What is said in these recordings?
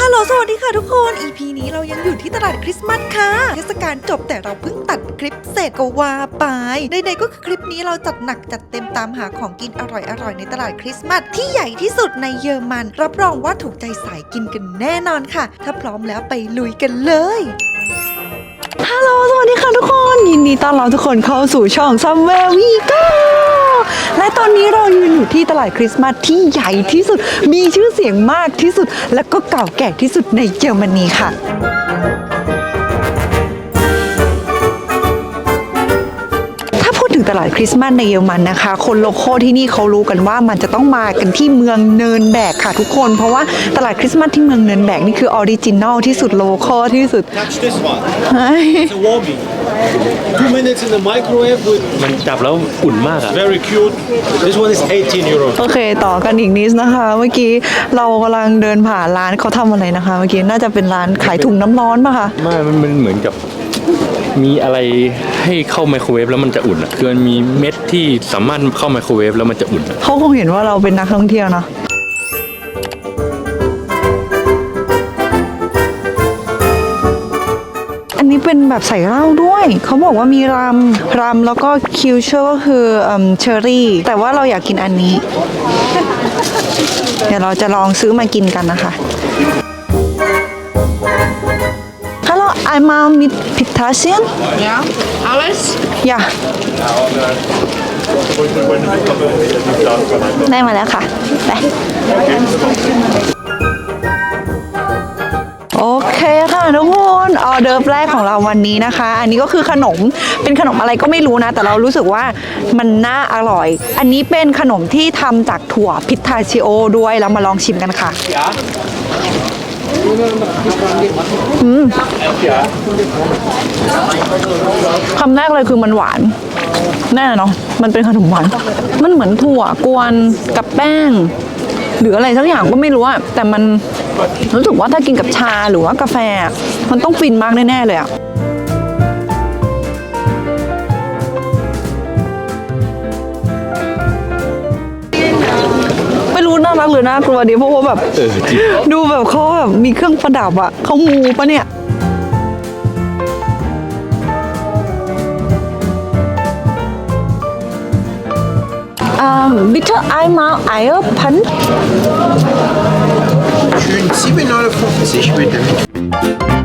ฮัลโหลสวัสดีค่ะทุกคน EP นี้เรายังอยู่ที่ตลาดคริสต์มาสค่ะ เทศกาลจบแต่เราเพิ่งตัดคลิปเสร็จก็ว่าไปใดๆก็คือคลิปนี้เราจัดหนักจัดเต็มตามหาของกินอร่อยๆในตลาดคริสต์มาสที่ใหญ่ที่สุดในเยอรมัน รับรองว่าถูกใจสายกินกันแน่นอนค่ะ ถ้าพร้อมแล้วไปลุยกันเลยฮัลโหลสวัสดีค่ะทุกคน ยินดีต้อนรับทุกคนเข้าสู่ช่อง Somewhere We Go อนนี้เรายืนอยู่ที่ตลาดคริสต์มาสที่ใหญ่ที่สุด มีชื่อเสียงมากที่สุด และก็เก่าแก่ที่สุดในเยอรมนีค่ะ ถ้าพูดถึงตลาดคริสต์มาสในเยอรมันนะคะ คนโลโก้ที่นี่เขารู้กันว่ามันจะต้องมากันที่เมืองเนินแบกค่ะทุกคน เพราะว่าตลาดคริสต์มาสที่เมืองเนินแบกนี่คือออริจินอลที่สุดโลโก้ที่สุด Touch this one. It's a warming. Two minutes in the microwave with มันจับแล้วอุ่นมากอะ very cute. This one is 18 euros. โอเค ต่อกันอีกนิดนะคะ เมื่อกี้เรากำลังเดินผ่านร้านเขาทำอะไรนะคะ เมื่อกี้น่าจะเป็นร้านขายถุงน้ำร้อนป่ะคะ ไม่มันมันเหมือนกับ มีอะไรให้เข้าไมโครเวฟแล้วมันจะอุ่นอะคือมันมีเม็ดที่สามารถเข้าไมโครเวฟแล้วมันจะอุ่นอะเขาคงเห็นว่าเราเป็นนักท่องเที่ยวเนาะอันนี้เป็นแบบใส่เหล้าด้วย เขาบอกว่ามีรำรำแล้วก็คิวเชอร์ก็คือเชอร์รี่ แต่ว่าเราอยากกินอันนี้ เดี๋ยวเราจะลองซื้อมากินกันนะคะ einmal mit Pistazien? Ja, alles? Ja. ได้มาแล้วค่ะ ไป โอเคค่ะทุกคนออเดิร์ฟแรกของเราวันนี้นะคะ อันนี้ก็คือขนมเป็นขนมอะไรก็ไม่รู้นะ แต่เรารู้สึกว่ามันน่าอร่อย อันนี้เป็นขนมที่ทำจากถั่วพิทาชิโอด้วยเรามาลองชิมกันค่ะ คำแรกเลยคือมันหวาน แน่เนาะมันเป็นขนมหวาน มันเหมือนถั่วกวนกับแป้ง หรืออะไรสักอย่างก็ไม่รู้อะแต่มันรู้สึกว่าถ้ากินกับชาหรือว่ากาแฟอะมันต้องฟินมากแน่ๆเลยอะารักหรือน่ากลัวดีเพราะว่าแบบเออจริงดูแบบเขาแบบมีเครื่องประดับอะเขามูปะเนี่ย bitte einmal Eier Punch Schön 7,50 Euro bitte.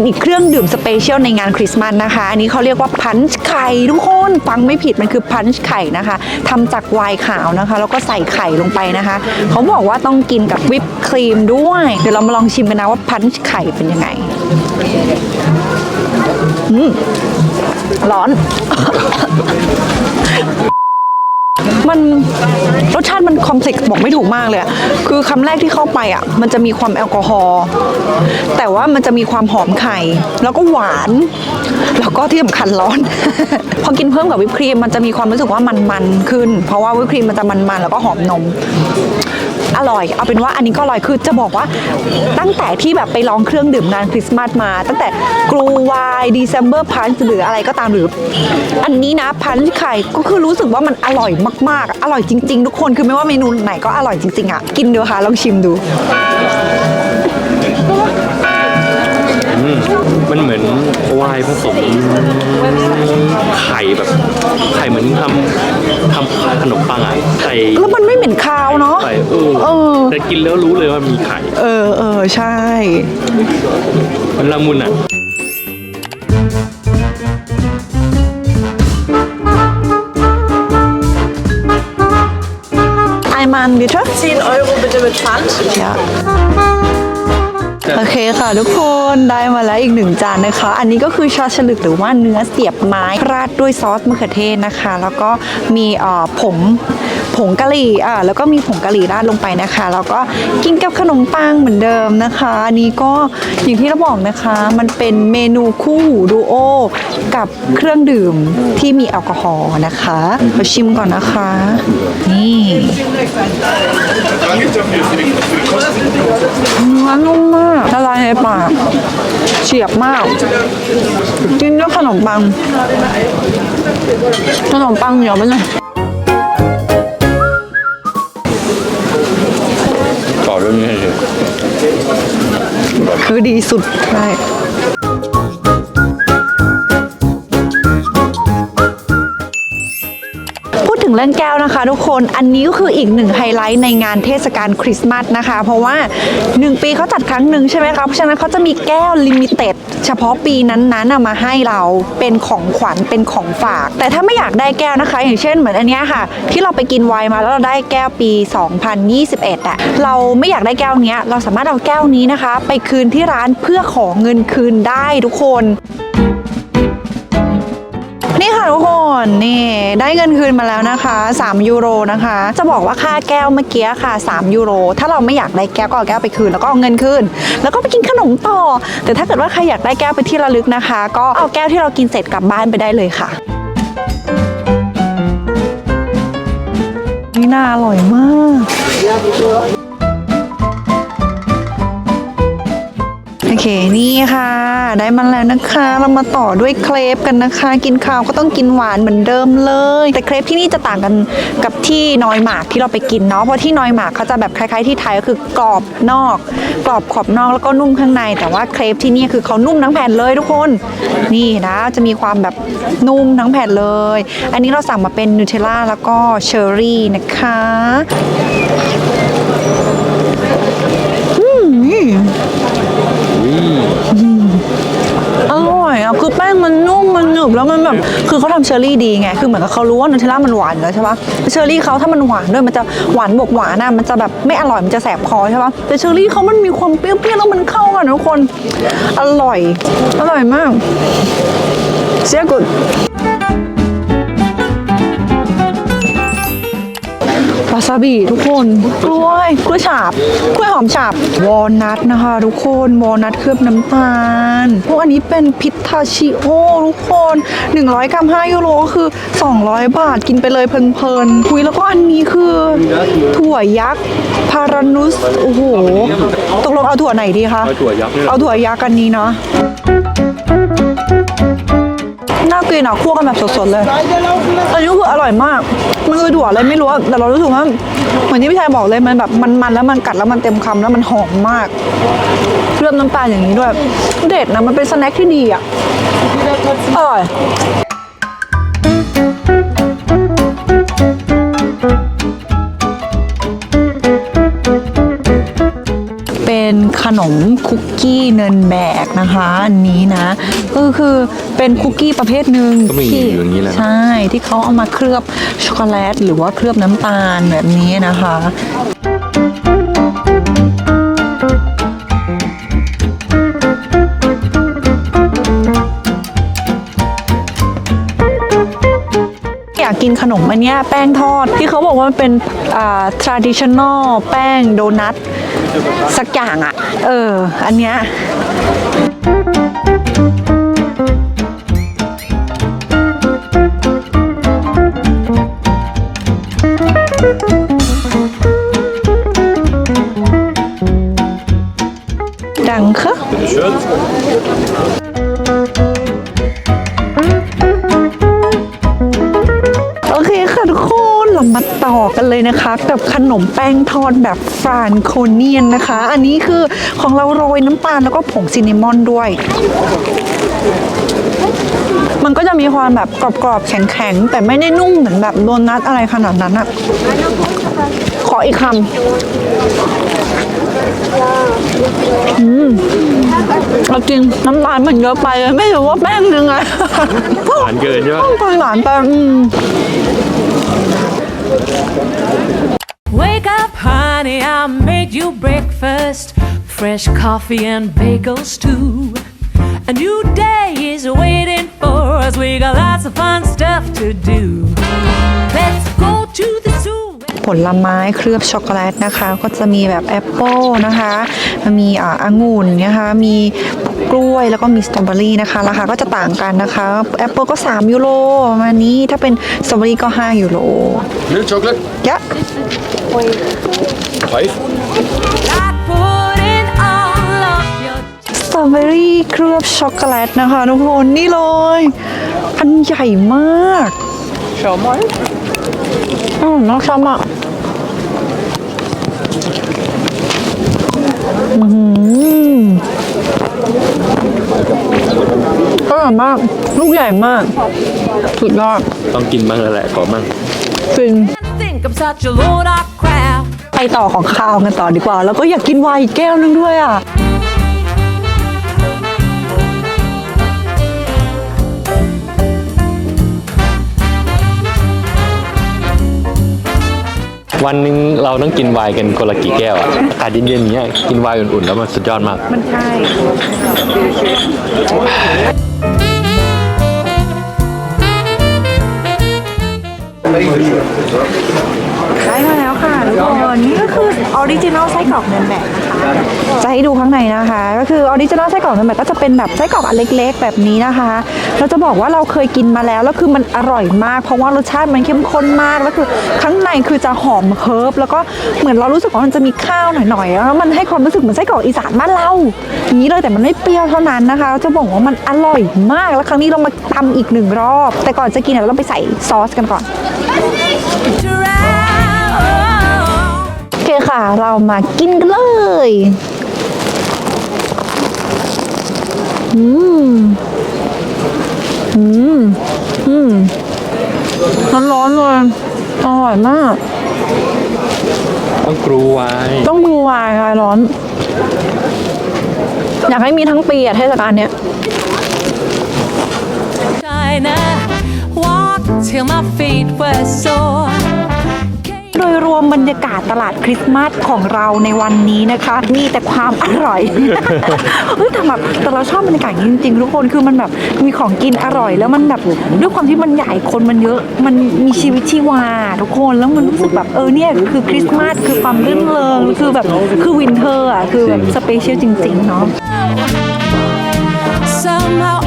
เป็นอีกเครื่องดื่มสเปเชียลในงานคริสต์มาสนะคะ อันนี้เขาเรียกว่าพันช์ไข่ทุกคนฟังไม่ผิดมันคือพันช์ไข่นะคะทำจากไวน์ขาวนะคะ แล้วก็ใส่ไข่ลงไปนะคะ เขาบอกว่าต้องกินกับวิปครีมด้วย เดี๋ยวเรามาลองชิมกันนะว่าพันช์ไข่เป็นยังไงอืมร้อน มันรสชาติมันคอมเพล็กซ์บอกไม่ถูกมากเลยอะคือคำแรกที่เข้าไปอะมันจะมีความแอลกอฮอล์แต่ว่ามันจะมีความหอมไข่ แล้วก็หวาน แล้วก็ที่สำคัญร้อน พอกินเพิ่มกับวิปครีมมันจะมีความรู้สึกว่ามันๆขึ้น เพราะว่าวิปครีมมันจะมันๆแล้วก็หอมนม อร่อย เอาเป็นว่าอันนี้ก็อร่อยคือจะบอกว่าตั้งแต่ที่แบบไปลองเครื่องดื่มงานคริสต์มาสมา ตั้งแต่กรูวายดีเซมเบอร์พันหรืออะไรก็ตามหรือ อันนี้นะพันไข่ก็คือรู้สึกว่ามันอร่อยมากๆ อร่อยจริง ๆ ทุกคนคือไม่ว่าเมนูไหนก็อร่อยจริงๆอะกินดูค่ะลองชิมดู มมันเหมือนไวน์ผสมไข่แบบไข่เหมือนทำทำขนมปังอะใส่แล้วมันไม่เหม็นคาวเนาะใส่เออเออแต่กินแล้วรู้เลยว่ามีไข่ เออเออใช่ มันละมุนอะไอมันบิท10 Euro bitte mit Pfand. โอเคค่ะทุกคนได้มาแล้วอีกหนึ่งจานนะคะ อันนี้ก็คือชาฉลึกหรือว่าเนื้อเสียบไม้ราดด้วยซอสมะเขือเทศนะคะ แล้วก็มีเอ่อผงผงกะหรี่อ่าแล้วก็มีผงกะหรี่ราดลงไปนะคะ แล้วก็กินกับขนมปังเหมือนเดิมนะคะอันนี้ก็อย่างที่เราบอกนะคะ มันเป็นเมนูคู่หูดูโอกับเครื่องดื่มที่มีแอลกอฮอล์นะคะมาชิมก่อนนะคะ นี่เนื้อนุ่มมากละลายในปากเฉียบมาก กินด้วยขนมปัง ขนมปังเหนียวไปหน่อยแบบนี้เฉยคือดีสุดใช่ งเรื่องแก้วนะคะ ทุกคนอันนี้ก็คืออีกหนึ่งไฮไลท์ในงานเทศกาลคริสต์มาสนะคะ เพราะว่า 1 ปีเขาจัดครั้งหนึ่งใช่ไหมคะเพราะฉะนั้นเขาจะมีแก้วลิมิเต็ดเฉพาะปีนั้นๆมาให้เราเป็นของขวัญเป็นของฝาก แต่ถ้าไม่อยากได้แก้วนะคะ อย่างเช่นเหมือนอันนี้ค่ะ ที่เราไปกินไวน์มาแล้วเราได้แก้วปี 2021อะเราไม่อยากได้แก้วเนี้ยเราสามารถเอาแก้วนี้นะคะ ไปคืนที่ร้านเพื่อขอเงินคืนได้ทุกคน นี่ค่ะทุกคนนี่ได้เงินคืนมาแล้วนะคะ 3 ยูโรนะคะ จะบอกว่าค่าแก้วเมื่อกี้ค่ะ 3 ยูโร ถ้าเราไม่อยากได้แก้วก็เอาแก้วไปคืนแล้วก็เอาเงินคืนแล้วก็ไปกินขนมต่อ แต่ถ้าเกิดว่าใครอยากได้แก้วไปที่ระลึกนะคะ ก็เอาแก้วที่เรากินเสร็จกลับบ้านไปได้เลยค่ะนี่น่าอร่อยมาก เคนี่ค่ะ ได้มาแล้วนะคะ เรามาต่อด้วยเครปกันนะคะ กินข้าวก็ต้องกินหวานเหมือนเดิมเลย แต่เครปที่นี่จะต่างกันกับที่นอยหมากที่เราไปกินเนาะเพราะที่นอยหมากเขาจะแบบคล้ายๆที่ไทยก็คือกรอบนอก กรอบขอบนอกแล้วก็นุ่มข้างใน แต่ว่าเครปที่นี่คือเขานุ่มทั้งแผ่นเลยทุกคน นี่นะจะมีความแบบนุ่มทั้งแผ่นเลย อันนี้เราสั่งมาเป็นนูเทลล่าแล้วก็เชอร์รี่นะคะอืม อร่อยอะคือ แป้งมันนุ่มมันหนึบแล้วมันแบบคือเขาทำเชอร์รี่ดีไงคือเหมือนกับเขารู้ว่านูเทลล่ามันหวานแล้วใช่ปะเชอร์รี่เขาถ้ามันหวานด้วยมันจะหวานบวกหวานอะมันจะแบบไม่อร่อยมันจะแสบคอใช่ปะแต่เชอร์รี่เขามันมีความเปรี้ยวๆแล้วมันเข้ากันทุกคนอร่อยอร่อยมากเสียกุด ซาบิทุกคนกล้วยกล้วยฉาบกล้วยหอมฉาบวอลนัทนะคะ ทุกคนวอลนัทเคลือบน้ำตาลพวกอันนี้เป็นพิทาชิโอทุกคน 100 กรัม 5 ยูโรก็คือ 200 บาทกินไปเลยเพลินๆคุยแล้วก็อันนี้คือ ถั่วยักษ์พารานุสโอ้โหตกลงเอาถั่วไหนดีคะเอาถั่วยักษ์นี่แหละเอาถั่วยักษ์อันนี้เนาะ น่ากินอะคั่วกันแบบสดๆเลยอันนี้คืออร่อยมาก มันคือถั่วอะไรไม่รู้แต่เรารู้สึกว่าเหมือนที่พี่ชายบอกเลยมันแบบมันๆแล้วมันกัดแล้วมันเต็มคำแล้วมันหอมมากเคลือบน้ำตาลอย่างนี้ด้วย เด็ดนะมันเป็นสแน็คที่ดีอะอร่อย นขนมคุกกี้เนินแบกนะคะอันนี้นะก็คือเป็นคุกกี้ประเภทหนึ่งก็มีที่อยู่อย่างนี้แหละนะใช่ที่เขาเอามาเคลือบช็อกโกแลต หรือว่าเคลือบน้ำตาลแบบนี้นะคะอยากกินขนมอันเนี้ยแป้งทอดที่เขาบอกว่ามันเป็นอ่า traditional แป้งโดนัท สักอย่างอะ เออ อันเนี้ยดังค่ะ เลยนะคะ กับขนมแป้งทอดแบบฟรานโคเนียนนะคะ อันนี้คือของเราโรยน้ำตาลแล้วก็ผงซินนามอนด้วย มันก็จะมีความแบบกรอบๆแข็งๆ แต่ไม่ได้นุ่มเหมือนแบบโดนัทอะไรขนาดนั้นอะขออีกคำอืมเอาจริงน้ำตาลมันเยอะไปเลยไม่รู้ว่าแป้งยังไงหวานเกินใช่ปะต้องไปหวานไปอืม Wake up, honey, I made you breakfast. Fresh coffee and bagels, too. A new day is waiting for us. We got lots of fun stuff to do. Let's go to the zoo. ผลไม้เคลือบช็อกโกแลตนะคะ ก็จะมีแบบแอปเปิลนะคะ มีอ่าองุ่นนะคะ มี กล้วยแล้วก็มีสตรอเบอรี่นะคะราคาก็จะต่างกันนะคะแอปเปิลก็ 3 ยูโรประมาณนี้ถ้าเป็นสตรอเบอรี่ก็ 5 ยูโร Milk chocolate? ยะ Five? Like putting all of your สตรอเบอรี่เคลือบช็อกโกแลตนะคะทุกคนนี่เลยอันใหญ่มากชอบไหมอืมน้องชอบมากมาก ลูกใหญ่มาก สุดยอดต้องกินบ้างแล้วแหละขอบ้างฟิน Think I'm such a load of crap. ไปต่อของข้าวกันต่อดีกว่า แล้วก็อยากกินไวน์อีกแก้วนึงด้วยอะ วันหนึงเราต้องกินไวน์กันคนละกี่แก้วอะอากาศเย็นๆอย่างเงี้ยกินไวน์อุ่นๆแล้วมันสุดยอดมาก มันใช่ ได้มาแล้วค่ะทุกคนนี่ก็คือ ออริจินอลไส้กรอกเนินแบบนะคะจะให้ดูข้างในนะคะ ก็คือออริจินอลไส้กรอกเนินแบบก็จะเป็นแบบไส้กรอกอันเล็ก ๆ แบบนี้นะคะเราจะบอกว่าเราเคยกินมาแล้วแล้วคือมันอร่อยมาก เพราะว่ารสชาติมันเข้มข้นมากแล้วคือข้างในคือจะหอมเฮิร์บแล้วก็เหมือนเรารู้สึกว่ามันจะมีข้าวหน่อยๆแล้วมันให้ความรู้สึกเหมือนไส้กรอกอีสานบ้านเราอย่างนี้เลยแต่มันไม่เปรี้ยวเท่านั้นนะคะจะบอกว่ามันอร่อยมากแล้วครั้งนี้เรามาทำอีกหนึ่งรอบ แต่ก่อนจะกินเราต้องไปใส่ซอสกันก่อน เคค่ะ เรามากินกันเลย อืม อืม อืมร้อนๆเลย อร่อยมาก ต้องกรูไวน์ต้องดูวายค่ะร้อน อยากให้มีทั้งปีอะเทศกาลเนี้ย China, walk till my feet were sore. โดยรวมบรรยากาศตลาดคริสต์มาสของเราในวันนี้นะคะ มีแต่ความอร่อยเฮ้ยแต่แบบแต่เราชอบบรรยากาศอย่างนี้จริงๆทุกคนคือมันแบบมีของกินอร่อย แล้วมันแบบด้วยความที่มันใหญ่คนมันเยอะ มันมีชีวิตชีวา ทุกคนแล้วมันรู้สึกแบบเออเนี่ยคือคริสต์มาสคือความรื่นเริงคือแบบคือวินเทอร์อะคือแบบสเปเชียลจริงๆเนาะ Somehow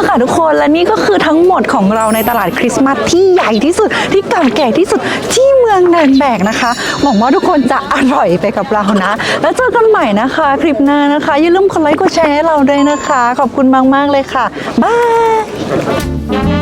ละค่ะทุกคนและนี่ก็คือทั้งหมดของเราในตลาดคริสต์มาสที่ใหญ่ที่สุดที่เก่าแก่ที่สุดที่เมืองเนินแบกนะคะหวังว่าทุกคนจะอร่อยไปกับเรานะ แล้วเจอกันใหม่นะคะ คลิปหน้านะคะ อย่าลืมกดไลค์กดแชร์ให้เราด้วยนะคะ ขอบคุณมาก ๆ เลยค่ะ บาย